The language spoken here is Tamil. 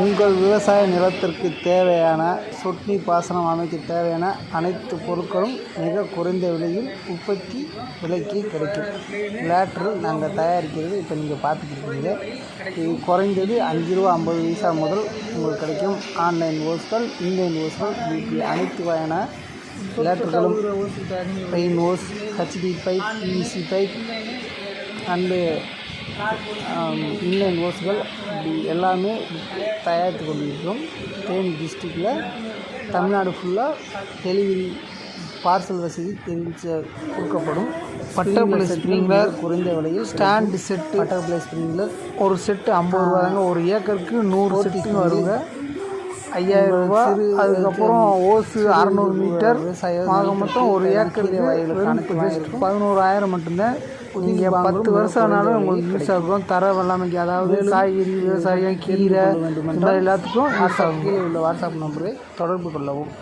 உங்கள் விவசாய நிலத்திற்கு தேவையான சொட்டு பாசனம் அமைக்க தேவையான அனைத்து பொருட்களும் மிக குறைந்த விலையில் உற்பத்தி விலைக்கு கிடைக்கும். லேட்ரு நாங்கள் தயாரிக்கிறது. இப்போ நீங்கள் பார்த்துக்கிட்டு இது குறைந்தது அஞ்சு ரூபா ஐம்பது பைசா முதல் உங்களுக்கு கிடைக்கும். ஆன்லைன் ஓஸ்கள் இன்லைன் ஓஸ்கள் இப்படி அனைத்து வகையான லேட்டர்களும் pain hose HD pipe PVC pipe and inline ஓஸ்கள் இப்படி எல்லாமே தயாரித்து கொண்டிருக்கிறோம். தேனி டிஸ்ட்ரிக்டில் தமிழ்நாடு ஃபுல்லாக டெலிவரி பார்சல் வசதி தெரிவிச்ச கொடுக்கப்படும். பட்டர்ஃப்ளை ஸ்ப்ரிங்க்லர் குறைந்த விலையில் ஸ்டாண்டு செட்டு பட்டர்ஃப்ளை ஸ்ப்ரிங்க்லர் ஒரு செட்டு ஐம்பது ரூபா தாங்க. ஒரு ஏக்கருக்கு நூறு செட்டுங்க வருங்க. ஐயாயிரம் ரூபா அதுக்கப்புறம் ஓஸு அறநூறு மீட்டர். ஆக மொத்தம் ஒரு ஏக்கருக்கு வெறும் பதினோராயிரம் மட்டும்தான். நீங்கள் பத்து வருஷம் ஆனாலும் உங்களுக்கு யூஸ் ஆகும் தர வெள்ளாமைக்கு அதாவது காய்கறி விவசாயம் கீரை இந்த மாதிரி எல்லாத்துக்கும் ஆகும் கீழே உள்ள வாட்ஸ்அப் நம்பரை தொடர்பு கொள்ளவும்.